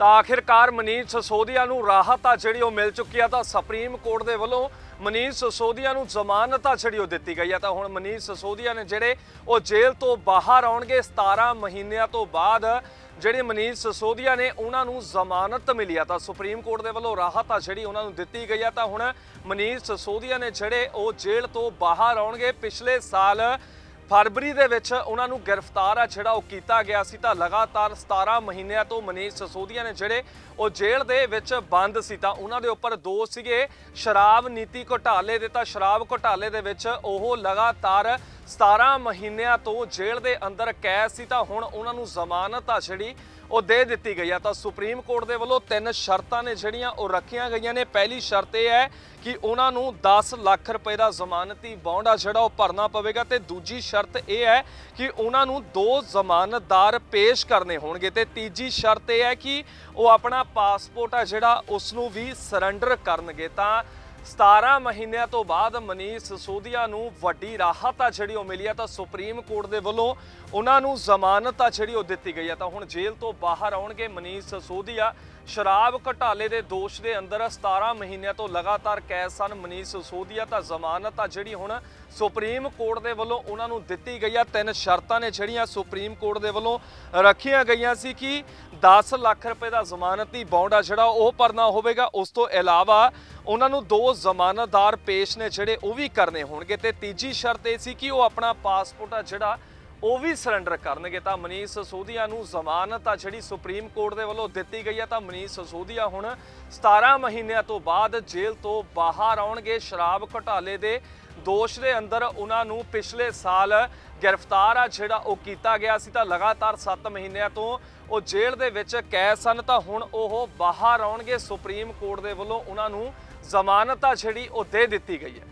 ਤਾਂ ਆਖਿਰਕਾਰ ਮਨੀਸ਼ ਸਸੋਦੀਆ ਨੂੰ ਰਾਹਤ ਆ ਜਿਹੜੀ ਉਹ ਮਿਲ ਚੁੱਕੀ ਆ, ਤਾਂ ਸੁਪਰੀਮ ਕੋਰਟ ਦੇ ਵੱਲੋਂ ਮਨੀਸ਼ ਸਸੋਦੀਆ ਨੂੰ ਜ਼ਮਾਨਤ ਆ ਜਿਹੜੀ ਉਹ ਦਿੱਤੀ ਗਈ ਆ। ਤਾਂ ਹੁਣ ਮਨੀਸ਼ ਸਸੋਦੀਆ ਨੇ ਜਿਹੜੇ ਉਹ ਜੇਲ੍ਹ ਤੋਂ ਬਾਹਰ ਆਉਣਗੇ 17 ਮਹੀਨਿਆਂ ਤੋਂ ਬਾਅਦ ਜਿਹੜੇ ਮਨੀਸ਼ ਸਸੋਦੀਆ ਨੇ ਉਹਨਾਂ ਨੂੰ ਜ਼ਮਾਨਤ ਮਿਲੀ ਆ, ਤਾਂ ਸੁਪਰੀਮ ਕੋਰਟ ਦੇ ਵੱਲੋਂ ਰਾਹਤ ਆ ਜਿਹੜੀ ਉਹਨਾਂ ਨੂੰ ਦਿੱਤੀ ਗਈ ਆ। ਤਾਂ ਹੁਣ ਮਨੀਸ਼ ਸਸੋਦੀਆ ਨੇ ਜਿਹੜੇ ਉਹ ਜੇਲ੍ਹ ਤੋਂ ਬਾਹਰ ਆਉਣਗੇ, ਪਿਛਲੇ ਸਾਲ ਫਰਵਰੀ ਦੇ ਵਿੱਚ ਉਹਨਾਂ ਨੂੰ ਗ੍ਰਿਫਤਾਰ ਆ, ਜਿਹੜਾ ਉਹ ਕੀਤਾ ਗਿਆ ਸੀ ਤਾਂ ਲਗਾਤਾਰ 17 ਮਹੀਨਿਆਂ ਤੋਂ ਮਨੀਸ਼ ਸਸੋਦੀਆ ਨੇ ਜਿਹੜੇ ਉਹ ਜੇਲ੍ਹ ਦੇ ਵਿੱਚ ਬੰਦ ਸੀ ਤਾਂ ਉਹਨਾਂ ਦੇ ਉੱਪਰ ਦੋਸ਼ ਸੀਗੇ। ਸ਼ਰਾਬ ਨੀਤੀ ਘੁਟਾਲੇ ਦੇ ਤਾਂ ਸ਼ਰਾਬ ਘੁਟਾਲੇ ਦੇ ਵਿੱਚ ਉਹ ਲਗਾਤਾਰ 17 ਮਹੀਨਿਆਂ ਤੋਂ ਜੇਲ੍ਹ ਦੇ ਅੰਦਰ ਕੈਦ ਸੀ ਤਾਂ ਹੁਣ ਉਹਨਾਂ ਨੂੰ ਜ਼ਮਾਨਤ ਆ ਜਿਹੜੀ ਉਹ ਦੇ ਦਿੱਤੀ ਗਈ ਆ। ਤਾਂ ਸੁਪਰੀਮ ਕੋਰਟ ਦੇ ਵੱਲੋਂ ਤਿੰਨ ਸ਼ਰਤਾਂ ਨੇ ਜਿਹੜੀਆਂ ਉਹ ਰੱਖੀਆਂ ਗਈਆਂ ਨੇ। ਪਹਿਲੀ ਸ਼ਰਤ ਇਹ ਹੈ ਕਿ ਉਹਨਾਂ ਨੂੰ 10 ਲੱਖ ਰੁਪਏ ਦਾ ਜ਼ਮਾਨਤੀ ਬੌਂਡ ਆ ਜਿਹੜਾ ਉਹ ਭਰਨਾ ਪਵੇਗਾ ਤੇ ਦੂਜੀ ਸ਼ਰਤ ਇਹ ਹੈ ਕਿ ਉਹਨਾਂ ਨੂੰ ਦੋ ਜ਼ਮਾਨਤਦਾਰ ਪੇਸ਼ ਕਰਨੇ ਹੋਣਗੇ। ਤੇ ਤੀਜੀ ਸ਼ਰਤ ਇਹ ਹੈ ਕਿ ਉਹ ਆਪਣਾ ਪਾਸਪੋਰਟ ਆ ਜਿਹੜਾ ਉਸ ਨੂੰ ਵੀ ਸਰੈਂਡਰ ਕਰਨਗੇ। ਤਾਂ 17 ਮਹੀਨਿਆਂ ਤੋਂ ਬਾਅਦ ਮਨੀਸ਼ ਸਸੋਦੀਆ ਨੂੰ ਵੱਡੀ ਰਾਹਤ ਆ ਜਿਹੜੀ ਉਹ ਮਿਲੀ ਆ, ਤਾਂ ਸੁਪਰੀਮ ਕੋਰਟ ਦੇ ਵੱਲੋਂ ਉਹਨਾਂ ਨੂੰ ਜ਼ਮਾਨਤ ਆ ਜਿਹੜੀ ਉਹ ਦਿੱਤੀ ਗਈ ਆ। ਤਾਂ ਹੁਣ ਜੇਲ੍ਹ ਤੋਂ ਬਾਹਰ ਆਉਣਗੇ ਮਨੀਸ਼ ਸਸੋਦੀਆ। ਸ਼ਰਾਬ ਘਟਾਲੇ ਦੇ ਦੋਸ਼ ਦੇ ਅੰਦਰ 17 ਮਹੀਨਿਆਂ ਤੋਂ ਲਗਾਤਾਰ ਕੈਦ ਸਨ ਮਨੀਸ਼ ਸਸੋਦੀਆ, ਤਾਂ ਜ਼ਮਾਨਤ ਆ ਜਿਹੜੀ ਹੁਣ ਸੁਪਰੀਮ ਕੋਰਟ ਦੇ ਵੱਲੋਂ ਉਹਨਾਂ ਨੂੰ ਦਿੱਤੀ ਗਈ ਆ। ਤਿੰਨ ਸ਼ਰਤਾਂ ਨੇ ਜਿਹੜੀਆਂ ਸੁਪਰੀਮ ਕੋਰਟ ਦੇ ਵੱਲੋਂ ਰੱਖੀਆਂ ਗਈਆਂ ਸੀ ਕਿ 10 ਲੱਖ ਰੁਪਏ ਦਾ ਜ਼ਮਾਨਤੀ ਬੌਂਡ ਆ ਜਿਹੜਾ ਉਹ ਭਰਨਾ ਹੋਵੇਗਾ। ਉਸ ਤੋਂ ਇਲਾਵਾ ਉਹਨਾਂ ਨੂੰ ਦੋ ਜ਼ਮਾਨਤਦਾਰ ਪੇਸ਼ ਨੇ ਜਿਹੜੇ ਉਹ ਵੀ ਕਰਨੇ ਹੋਣਗੇ ਤੇ ਤੀਜੀ ਸ਼ਰਤ ਇਹ ਸੀ ਕਿ ਉਹ ਆਪਣਾ ਪਾਸਪੋਰਟ ਆ ਜਿਹੜਾ ਉਹ ਵੀ ਸਰੈਂਡਰ ਕਰਨਗੇ। ਤਾਂ ਮਨੀਸ਼ ਸਸੋਦੀਆ ਨੂੰ ਜ਼ਮਾਨਤ ਆ ਜਿਹੜੀ ਸੁਪਰੀਮ ਕੋਰਟ ਦੇ ਵੱਲੋਂ ਦਿੱਤੀ ਗਈ ਆ। ਤਾਂ ਮਨੀਸ਼ ਸਸੋਦੀਆ ਹੁਣ 17 ਮਹੀਨਿਆਂ ਤੋਂ ਬਾਅਦ ਜੇਲ੍ਹ ਤੋਂ ਬਾਹਰ ਆਉਣਗੇ। ਸ਼ਰਾਬ ਘੁਟਾਲੇ ਦੇ ਦੋਸ਼ ਦੇ ਅੰਦਰ ਉਹਨਾਂ ਨੂੰ ਪਿਛਲੇ ਸਾਲ ਗ੍ਰਿਫਤਾਰ ਆ, ਜਿਹੜਾ ਉਹ ਕੀਤਾ ਗਿਆ ਸੀ ਤਾਂ ਲਗਾਤਾਰ 7 ਮਹੀਨਿਆਂ ਤੋਂ ਉਹ ਜੇਲ੍ਹ ਦੇ ਵਿੱਚ ਕੈਦ ਸਨ ਤਾਂ ਹੁਣ ਉਹ ਬਾਹਰ ਆਉਣਗੇ। ਸੁਪਰੀਮ ਕੋਰਟ ਦੇ ਵੱਲੋਂ ਉਹਨਾਂ ਨੂੰ ਜ਼ਮਾਨਤ ਆ ਜਿਹੜੀ ਉਹ ਦੇ ਦਿੱਤੀ ਗਈ ਹੈ।